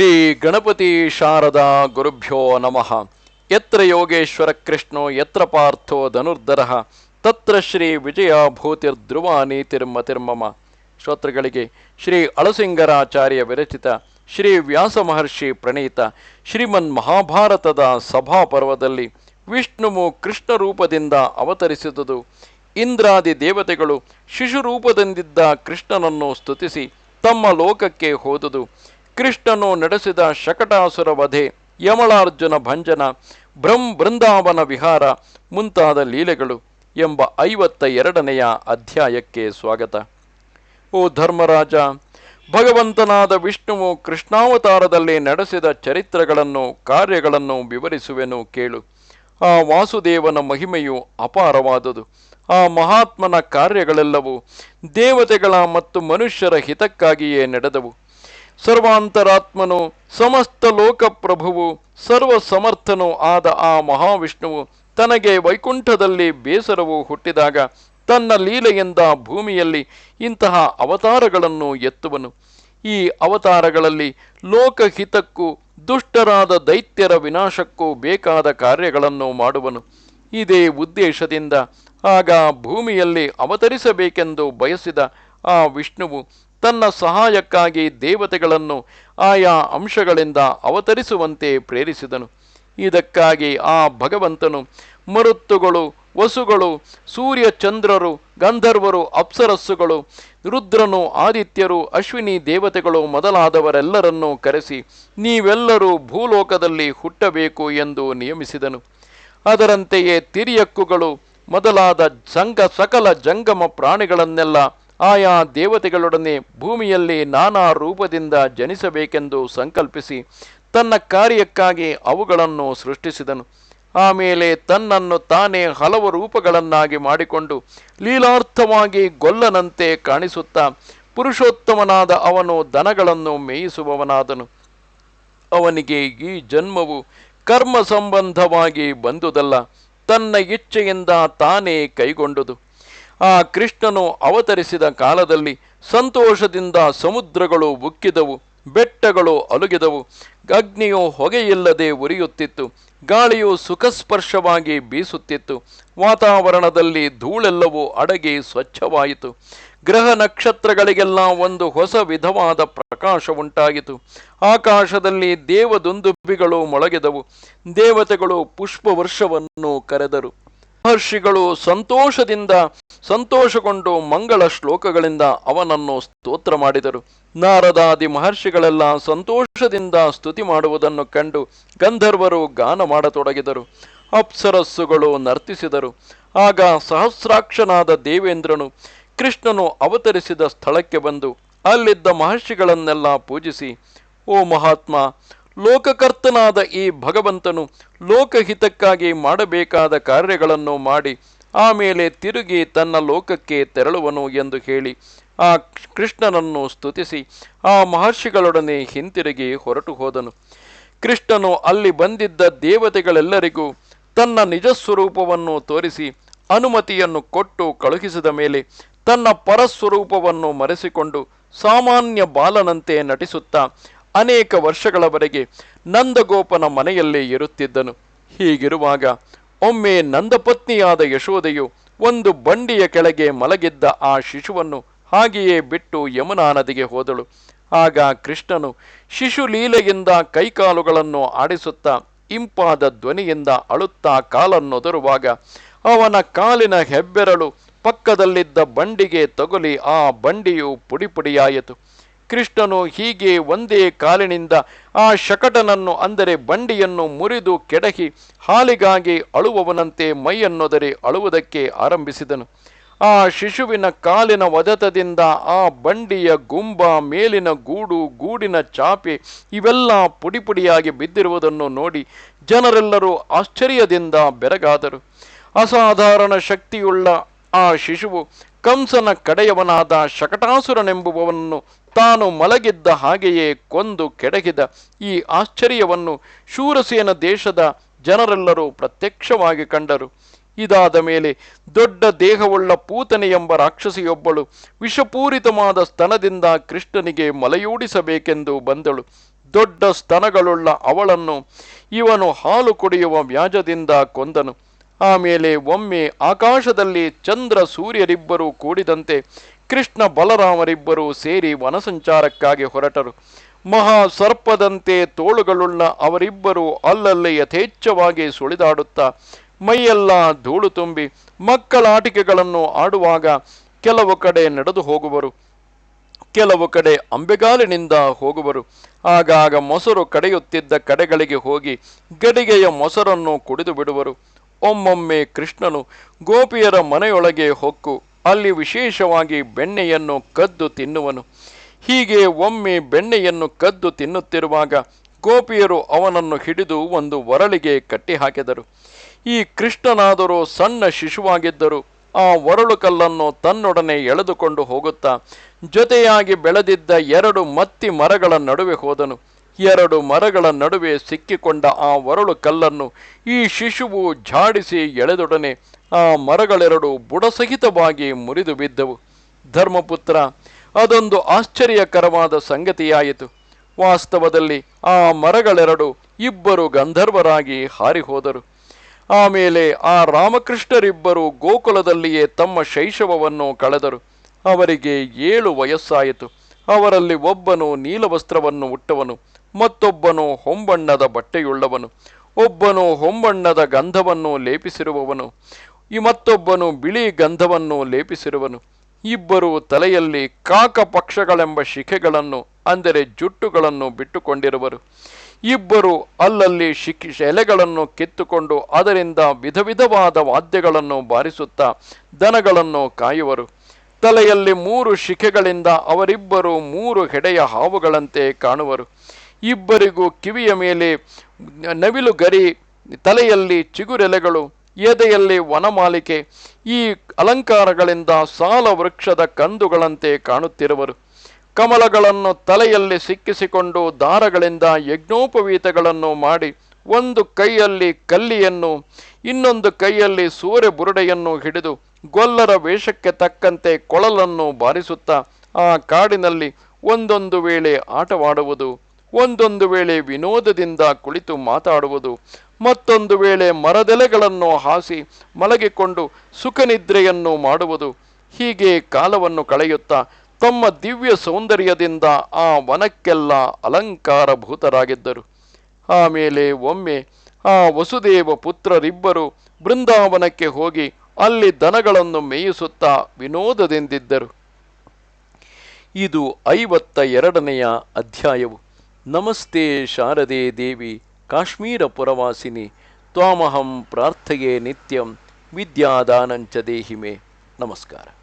ಶ್ರೀ ಗಣಪತಿ ಶಾರದಾ ಗುರುಭ್ಯೋ ನಮಃ. ಯತ್ರ ಯೋಗೇಶ್ವರ ಕೃಷ್ಣೋ, ಯತ್ರ ಪಾರ್ಥೋ ಧನುರ್ಧರ, ತತ್ರ ಶ್ರೀ ವಿಜಯ ಭೂತಿರ್ಧ್ರುವ ನೀತಿರ್ಮತಿರ್ಮಮ ಶ್ರೋತೃಗಳಿಗೆ ಶ್ರೀ ಅಳಸಿಂಗರಾಚಾರ್ಯ ವಿರಚಿತ ಶ್ರೀ ವ್ಯಾಸ ಮಹರ್ಷಿ ಪ್ರಣೀತ ಶ್ರೀಮನ್ ಮಹಾಭಾರತದ ಸಭಾ ಪರ್ವದಲ್ಲಿ ವಿಷ್ಣುವು ಕೃಷ್ಣ ರೂಪದಿಂದ ಅವತರಿಸಿದುದು. ಇಂದ್ರಾದಿ ದೇವತೆಗಳು ಶಿಶು ರೂಪದಿಂದಿದ್ದ ಕೃಷ್ಣನನ್ನು ಸ್ತುತಿಸಿ ತಮ್ಮ ಲೋಕಕ್ಕೆ ಹೋದುದು. ಕೃಷ್ಣನು ನಡೆಸಿದ ಶಕಟಾಸುರ ವಧೆ, ಯಮಳಾರ್ಜುನ ಭಂಜನ, ಬ್ರಹ್ಮ ಬೃಂದಾವನ ವಿಹಾರ ಮುಂತಾದ ಲೀಲೆಗಳು ಎಂಬ ಐವತ್ತ ಎರಡನೆಯ ಅಧ್ಯಾಯಕ್ಕೆ ಸ್ವಾಗತ. ಓ ಧರ್ಮರಾಜ, ಭಗವಂತನಾದ ವಿಷ್ಣುವು ಕೃಷ್ಣಾವತಾರದಲ್ಲಿ ನಡೆಸಿದ ಚರಿತ್ರಗಳನ್ನು, ಕಾರ್ಯಗಳನ್ನು ವಿವರಿಸುವೆನು ಕೇಳು. ಆ ವಾಸುದೇವನ ಮಹಿಮೆಯು ಅಪಾರವಾದುದು. ಆ ಮಹಾತ್ಮನ ಕಾರ್ಯಗಳೆಲ್ಲವೂ ದೇವತೆಗಳ ಮತ್ತು ಮನುಷ್ಯರ ಹಿತಕ್ಕಾಗಿಯೇ ನಡೆದವು. ಸರ್ವಾಂತರಾತ್ಮನು, ಸಮಸ್ತ ಲೋಕಪ್ರಭುವು ಸರ್ವ ಸಮರ್ಥನೋ ಆದ ಆ ಮಹಾವಿಷ್ಣುವು ತನಗೆ ವೈಕುಂಠದಲ್ಲಿ ಬೇಸರವು ಹುಟ್ಟಿದಾಗ ತನ್ನ ಲೀಲೆಯಿಂದ ಭೂಮಿಯಲ್ಲಿ ಇಂತಹ ಅವತಾರಗಳನ್ನು ಎತ್ತುವನು. ಈ ಅವತಾರಗಳಲ್ಲಿ ಲೋಕಹಿತಕ್ಕೂ ದುಷ್ಟರಾದ ದೈತ್ಯರ ವಿನಾಶಕ್ಕೂ ಬೇಕಾದ ಕಾರ್ಯಗಳನ್ನು ಮಾಡುವನು. ಇದೇ ಉದ್ದೇಶದಿಂದ ಆಗ ಭೂಮಿಯಲ್ಲಿ ಅವತರಿಸಬೇಕೆಂದು ಬಯಸಿದ ಆ ವಿಷ್ಣುವು ತನ್ನ ಸಹಾಯಕ್ಕಾಗಿ ದೇವತೆಗಳನ್ನು ಆಯಾ ಅಂಶಗಳಿಂದ ಅವತರಿಸುವಂತೆ ಪ್ರೇರಿಸಿದನು. ಇದಕ್ಕಾಗಿ ಆ ಭಗವಂತನು ಮರುತ್ತುಗಳು, ವಸುಗಳು ಸೂರ್ಯ ಚಂದ್ರರು ಗಂಧರ್ವರು, ಅಪ್ಸರಸ್ಸುಗಳು, ರುದ್ರನು, ಆದಿತ್ಯರು, ಅಶ್ವಿನಿ ದೇವತೆಗಳು ಮೊದಲಾದವರೆಲ್ಲರನ್ನೂ ಕರೆಸಿ ನೀವೆಲ್ಲರೂ ಭೂಲೋಕದಲ್ಲಿ ಹುಟ್ಟಬೇಕು ಎಂದು ನಿಯಮಿಸಿದನು. ಅದರಂತೆಯೇ ತಿರಿಯಕ್ಕುಗಳು ಮೊದಲಾದ ಸಂಘ, ಸಕಲ ಜಂಗಮ ಪ್ರಾಣಿಗಳನ್ನೆಲ್ಲ ಆಯಾ ದೇವತೆಗಳೊಡನೆ ಭೂಮಿಯಲ್ಲಿ ನಾನಾ ರೂಪದಿಂದ ಜನಿಸಬೇಕೆಂದು ಸಂಕಲ್ಪಿಸಿ ತನ್ನ ಕಾರ್ಯಕ್ಕಾಗಿ ಅವುಗಳನ್ನು ಸೃಷ್ಟಿಸಿದನು. ಆಮೇಲೆ ತನ್ನನ್ನು ತಾನೇ ಹಲವು ರೂಪಗಳನ್ನಾಗಿ ಮಾಡಿಕೊಂಡು ಲೀಲಾರ್ಥವಾಗಿ ಗೊಲ್ಲನಂತೆ ಕಾಣಿಸುತ್ತಾ ಪುರುಷೋತ್ತಮನಾದ ಅವನು ದನಗಳನ್ನು ಮೇಯಿಸುವವನಾದನು. ಅವನಿಗೆ ಈ ಜನ್ಮವು ಕರ್ಮ ಸಂಬಂಧವಾಗಿ ಬಂದುದಲ್ಲ, ತನ್ನ ಇಚ್ಛೆಯಿಂದ ತಾನೇ ಕೈಗೊಂಡುದು. ಆ ಕೃಷ್ಣನು ಅವತರಿಸಿದ ಕಾಲದಲ್ಲಿ ಸಂತೋಷದಿಂದ ಸಮುದ್ರಗಳು ಉಕ್ಕಿದವು, ಬೆಟ್ಟಗಳು ಅಲುಗಿದವು, ಅಗ್ನಿಯು ಹೊಗೆಯಿಲ್ಲದೆ ಉರಿಯುತ್ತಿತ್ತು, ಗಾಳಿಯು ಸುಖಸ್ಪರ್ಶವಾಗಿ ಬೀಸುತ್ತಿತ್ತು, ವಾತಾವರಣದಲ್ಲಿ ಧೂಳೆಲ್ಲವೂ ಅಡಗಿ ಸ್ವಚ್ಛವಾಯಿತು, ಗ್ರಹ ನಕ್ಷತ್ರಗಳಿಗೆಲ್ಲ ಒಂದು ಹೊಸ ವಿಧವಾದ ಪ್ರಕಾಶ ಉಂಟಾಗಿತು ಆಕಾಶದಲ್ಲಿ ದೇವದುಂದುಬಿಗಳು ಮೊಳಗಿದವು, ದೇವತೆಗಳು ಪುಷ್ಪವರ್ಷವನ್ನು ಕರೆದರು. ಮಹರ್ಷಿಗಳು ಸಂತೋಷದಿಂದ ಸಂತೋಷಗೊಂಡು ಮಂಗಳ ಶ್ಲೋಕಗಳಿಂದ ಅವನನ್ನು ಸ್ತೋತ್ರ ಮಾಡಿದರು. ನಾರದಾದಿ ಮಹರ್ಷಿಗಳೆಲ್ಲ ಸಂತೋಷದಿಂದ ಸ್ತುತಿ ಮಾಡುವುದನ್ನು ಕಂಡು ಗಂಧರ್ವರು ಗಾನ ಮಾಡತೊಡಗಿದರು. ಅಪ್ಸರಸ್ಸುಗಳು ನರ್ತಿಸಿದರು. ಆಗ ಸಹಸ್ರಾಕ್ಷನಾದ ದೇವೇಂದ್ರನು ಕೃಷ್ಣನು ಅವತರಿಸಿದ ಸ್ಥಳಕ್ಕೆ ಬಂದು ಅಲ್ಲಿದ್ದ ಮಹರ್ಷಿಗಳನ್ನೆಲ್ಲ ಪೂಜಿಸಿ, ಓ ಮಹಾತ್ಮ ಲೋಕಕರ್ತನಾದ ಈ ಭಗವಂತನು ಲೋಕಹಿತಕ್ಕಾಗಿ ಮಾಡಬೇಕಾದ ಕಾರ್ಯಗಳನ್ನು ಮಾಡಿ ಆಮೇಲೆ ತಿರುಗಿ ತನ್ನ ಲೋಕಕ್ಕೆ ತೆರಳುವನು ಎಂದು ಹೇಳಿ ಆ ಕೃಷ್ಣನನ್ನು ಸ್ತುತಿಸಿ ಆ ಮಹರ್ಷಿಗಳೊಡನೆ ಹಿಂತಿರುಗಿ ಹೊರಟು ಹೋದನು. ಕೃಷ್ಣನು ಅಲ್ಲಿ ಬಂದಿದ್ದ ದೇವತೆಗಳೆಲ್ಲರಿಗೂ ತನ್ನ ನಿಜ ಸ್ವರೂಪವನ್ನು ತೋರಿಸಿ ಅನುಮತಿಯನ್ನು ಕೊಟ್ಟು ಕಳುಹಿಸಿದ ಮೇಲೆ ತನ್ನ ಪರಸ್ವರೂಪವನ್ನು ಮರೆಸಿಕೊಂಡು ಸಾಮಾನ್ಯ ಬಾಲನಂತೆ ನಟಿಸುತ್ತಾ ಅನೇಕ ವರ್ಷಗಳವರೆಗೆ ನಂದಗೋಪನ ಮನೆಯಲ್ಲೇ ಇರುತ್ತಿದ್ದನು. ಹೀಗಿರುವಾಗ ಒಮ್ಮೆ ನಂದಪತ್ನಿಯಾದ ಯಶೋದೆಯು ಒಂದು ಬಂಡಿಯ ಕೆಳಗೆ ಮಲಗಿದ್ದ ಆ ಶಿಶುವನ್ನು ಹಾಗೆಯೇ ಬಿಟ್ಟು ಯಮುನಾ ನದಿಗೆ ಹೋದಳು. ಆಗ ಕೃಷ್ಣನು ಶಿಶು ಲೀಲೆಯಿಂದ ಕೈಕಾಲುಗಳನ್ನು ಆಡಿಸುತ್ತಾ ಇಂಪಾದ ಧ್ವನಿಯಿಂದ ಅಳುತ್ತಾ ಕಾಲನ್ನೊದರುವಾಗ ಅವನ ಕಾಲಿನ ಹೆಬ್ಬೆರಳು ಪಕ್ಕದಲ್ಲಿದ್ದ ಬಂಡಿಗೆ ತಗುಲಿ ಆ ಬಂಡಿಯು ಪುಡಿಪುಡಿಯಾಯಿತು. ಕೃಷ್ಣನು ಹೀಗೆ ಒಂದೇ ಕಾಲಿನಿಂದ ಆ ಶಕಟನನ್ನು, ಅಂದರೆ ಬಂಡಿಯನ್ನು ಮುರಿದು ಕೆಡಹಿ ಹಾಲಿಗಾಗಿ ಅಳುವವನಂತೆ ಮೈಯನ್ನೊದರಿ ಅಳುವುದಕ್ಕೆ ಆರಂಭಿಸಿದನು. ಆ ಶಿಶುವಿನ ಕಾಲಿನ ಒದತದಿಂದ ಆ ಬಂಡಿಯ ಗುಂಬ, ಮೇಲಿನ ಗೂಡು, ಗೂಡಿನ ಚಾಪೆ ಇವೆಲ್ಲ ಪುಡಿಪುಡಿಯಾಗಿ ಬಿದ್ದಿರುವುದನ್ನು ನೋಡಿ ಜನರೆಲ್ಲರೂ ಆಶ್ಚರ್ಯದಿಂದ ಬೆರಗಾದರು. ಅಸಾಧಾರಣ ಶಕ್ತಿಯುಳ್ಳ ಆ ಶಿಶುವು ಕಂಸನ ಕಡೆಯವನಾದ ಶಕಟಾಸುರನೆಂಬುವವನ್ನು ತಾನು ಮಲಗಿದ್ದ ಹಾಗೆಯೇ ಕೊಂದು ಕೆಡಗಿದ ಈ ಆಶ್ಚರ್ಯವನ್ನು ಶೂರಸೇನ ದೇಶದ ಜನರೆಲ್ಲರೂ ಪ್ರತ್ಯಕ್ಷವಾಗಿ ಕಂಡರು. ಇದಾದ ಮೇಲೆ ದೊಡ್ಡ ದೇಹವುಳ್ಳ ಪೂತನೆ ಎಂಬ ರಾಕ್ಷಸಿಯೊಬ್ಬಳು ವಿಷಪೂರಿತವಾದ ಸ್ತನದಿಂದ ಕೃಷ್ಣನಿಗೆ ಮಲೆಯೂಡಿಸಬೇಕೆಂದು ಬಂದಳು. ದೊಡ್ಡ ಸ್ತನಗಳುಳ್ಳ ಅವಳನ್ನು ಇವನು ಹಾಲು ಕುಡಿಯುವ ವ್ಯಾಜದಿಂದ ಕೊಂದನು. ಆಮೇಲೆ ಒಮ್ಮೆ ಆಕಾಶದಲ್ಲಿ ಚಂದ್ರ ಸೂರ್ಯರಿಬ್ಬರು ಕೂಡಿದಂತೆ ಕೃಷ್ಣ ಬಲರಾಮರಿಬ್ಬರು ಸೇರಿ ವನಸಂಚಾರಕ್ಕಾಗಿ ಹೊರಟರು. ಮಹಾ ಸರ್ಪದಂತೆ ತೋಳುಗಳುಳ್ಳ ಅವರಿಬ್ಬರು ಅಲ್ಲಲ್ಲಿ ಯಥೇಚ್ಛವಾಗಿ ಸುಳಿದಾಡುತ್ತಾ ಮೈಯೆಲ್ಲ ಧೂಳು ತುಂಬಿ ಮಕ್ಕಳ ಆಟಿಕೆಗಳನ್ನು ಆಡುವಾಗ ಕೆಲವು ಕಡೆ ನಡೆದು ಹೋಗುವರು. ಕೆಲವು ಕಡೆ ಅಂಬೆಗಾಲಿನಿಂದ ಹೋಗುವರು. ಆಗಾಗ ಮೊಸರು ಕಡೆಯುತ್ತಿದ್ದ ಕಡೆಗಳಿಗೆ ಹೋಗಿ ಗಡಿಗೆಯ ಮೊಸರನ್ನು ಕುಡಿದು ಬಿಡುವರು. ಒಮ್ಮೊಮ್ಮೆ ಕೃಷ್ಣನು ಗೋಪಿಯರ ಮನೆಯೊಳಗೆ ಹೊಕ್ಕು, ಅಲ್ಲಿ ವಿಶೇಷವಾಗಿ ಬೆಣ್ಣೆಯನ್ನು ಕದ್ದು ತಿನ್ನುವನು. ಹೀಗೆ ಒಮ್ಮೆ ಬೆಣ್ಣೆಯನ್ನು ಕದ್ದು ತಿನ್ನುತ್ತಿರುವಾಗ ಗೋಪಿಯರು ಅವನನ್ನು ಹಿಡಿದು ಒಂದು ಒರಳಿಗೆ ಕಟ್ಟಿಹಾಕಿದರು. ಈ ಕೃಷ್ಣನಾದರೂ ಸಣ್ಣ ಶಿಶುವಾಗಿದ್ದರು. ಆ ಒರಳು ಕಲ್ಲನ್ನು ತನ್ನೊಡನೆ ಎಳೆದುಕೊಂಡು ಹೋಗುತ್ತಾ ಜೊತೆಯಾಗಿ ಬೆಳೆದಿದ್ದ ಎರಡು ಮತ್ತಿ ಮರಗಳ ನಡುವೆ ಹೋದನು. ಎರಡು ಮರಗಳ ನಡುವೆ ಸಿಕ್ಕಿಕೊಂಡ ಆ ವರಳು ಕಲ್ಲನ್ನು ಈ ಶಿಶುವು ಝಾಡಿಸಿ ಎಳೆದೊಡನೆ ಆ ಮರಗಳೆರಡು ಬುಡಸಹಿತವಾಗಿ ಮುರಿದು ಬಿದ್ದವು. ಧರ್ಮಪುತ್ರ, ಅದೊಂದು ಆಶ್ಚರ್ಯಕರವಾದ ಸಂಗತಿಯಾಯಿತು. ವಾಸ್ತವದಲ್ಲಿ ಆ ಮರಗಳೆರಡು ಇಬ್ಬರು ಗಂಧರ್ವರಾಗಿ ಹಾರಿಹೋದರು. ಆಮೇಲೆ ಆ ರಾಮಕೃಷ್ಣರಿಬ್ಬರು ಗೋಕುಲದಲ್ಲಿಯೇ ತಮ್ಮ ಶೈಶವವನ್ನು ಕಳೆದರು. ಅವರಿಗೆ ಏಳು ವಯಸ್ಸಾಯಿತು. ಅವರಲ್ಲಿ ಒಬ್ಬನು ನೀಲವಸ್ತ್ರವನ್ನು ಉಟ್ಟವನು, ಮತ್ತೊಬ್ಬನು ಹೊಂಬಣ್ಣದ ಬಟ್ಟೆಯುಳ್ಳವನು. ಒಬ್ಬನು ಹೊಂಬಣ್ಣದ ಗಂಧವನ್ನು ಲೇಪಿಸಿರುವವನು, ಈ ಮತ್ತೊಬ್ಬನು ಬಿಳಿ ಗಂಧವನ್ನು ಲೇಪಿಸಿರುವನು. ಇಬ್ಬರು ತಲೆಯಲ್ಲಿ ಕಾಕ ಪಕ್ಷಗಳೆಂಬ ಶಿಖೆಗಳನ್ನು, ಅಂದರೆ ಜುಟ್ಟುಗಳನ್ನು ಬಿಟ್ಟುಕೊಂಡಿರುವರು. ಇಬ್ಬರು ಅಲ್ಲಲ್ಲಿ ಶಿಖಿ ಎಲೆಗಳನ್ನು ಕಿತ್ತುಕೊಂಡು ಅದರಿಂದ ವಿಧ ವಿಧವಾದ ವಾದ್ಯಗಳನ್ನು ಬಾರಿಸುತ್ತಾ ದನಗಳನ್ನು ಕಾಯುವರು. ತಲೆಯಲ್ಲಿ ಮೂರು ಶಿಖೆಗಳಿಂದ ಅವರಿಬ್ಬರು ಮೂರು ಹೆಡೆಯ ಹಾವುಗಳಂತೆ ಕಾಣುವರು. ಇಬ್ಬರಿಗೂ ಕಿವಿಯ ಮೇಲೆ ನವಿಲು ಗರಿ, ತಲೆಯಲ್ಲಿ ಚಿಗುರೆಲೆಗಳು, ಎದೆಯಲ್ಲಿ ವನಮಾಲಿಕೆ, ಈ ಅಲಂಕಾರಗಳಿಂದ ಸಾಲ ವೃಕ್ಷದ ಕಂದುಗಳಂತೆ ಕಾಣುತ್ತಿರುವರು. ಕಮಲಗಳನ್ನು ತಲೆಯಲ್ಲಿ ಸಿಕ್ಕಿಸಿಕೊಂಡು ದಾರಗಳಿಂದ ಯಜ್ಞೋಪವೀತಗಳನ್ನು ಮಾಡಿ ಒಂದು ಕೈಯಲ್ಲಿ ಕಲ್ಲಿಯನ್ನು, ಇನ್ನೊಂದು ಕೈಯಲ್ಲಿ ಸೂರ್ಯ ಬುರುಡೆಯನ್ನು ಹಿಡಿದು ಗೊಲ್ಲರ ವೇಷಕ್ಕೆ ತಕ್ಕಂತೆ ಕೊಳಲನ್ನು ಬಾರಿಸುತ್ತಾ ಆ ಕಾಡಿನಲ್ಲಿ ಒಂದೊಂದು ವೇಳೆ ಆಟವಾಡುವುದು, ಒಂದೊಂದು ವೇಳೆ ವಿನೋದದಿಂದ ಕುಳಿತು ಮಾತಾಡುವುದು, ಮತ್ತೊಂದು ವೇಳೆ ಮರದೆಲೆಗಳನ್ನು ಹಾಸಿ ಮಲಗಿಕೊಂಡು ಸುಖನಿದ್ರೆಯನ್ನು ಮಾಡುವುದು, ಹೀಗೆ ಕಾಲವನ್ನು ಕಳೆಯುತ್ತಾ ತಮ್ಮ ದಿವ್ಯ ಸೌಂದರ್ಯದಿಂದ ಆ ವನಕ್ಕೆಲ್ಲ ಅಲಂಕಾರಭೂತರಾಗಿದ್ದರು. ಆಮೇಲೆ ಒಮ್ಮೆ ಆ ವಸುದೇವ ಪುತ್ರರಿಬ್ಬರು ಬೃಂದಾವನಕ್ಕೆ ಹೋಗಿ ಅಲ್ಲಿ ದನಗಳನ್ನು ಮೇಯಿಸುತ್ತಾ ವಿನೋದದಿಂದಿದ್ದರು. ಇದು ಐವತ್ತ ಎರಡನೆಯ ಅಧ್ಯಾಯವು. ನಮಸ್ತೆ ಶಾರದೆ ದೇವಿ, ಕಾಶ್ಮೀರ ಪುರವಾಸಿನಿ, ತ್ವಾಮಹಂ ಪ್ರಾರ್ಥೆಯೇ ನಿತ್ಯಂ, ವಿದ್ಯಾದಾನಂಚ ದೇಹಿಮೆ. ನಮಸ್ಕಾರ.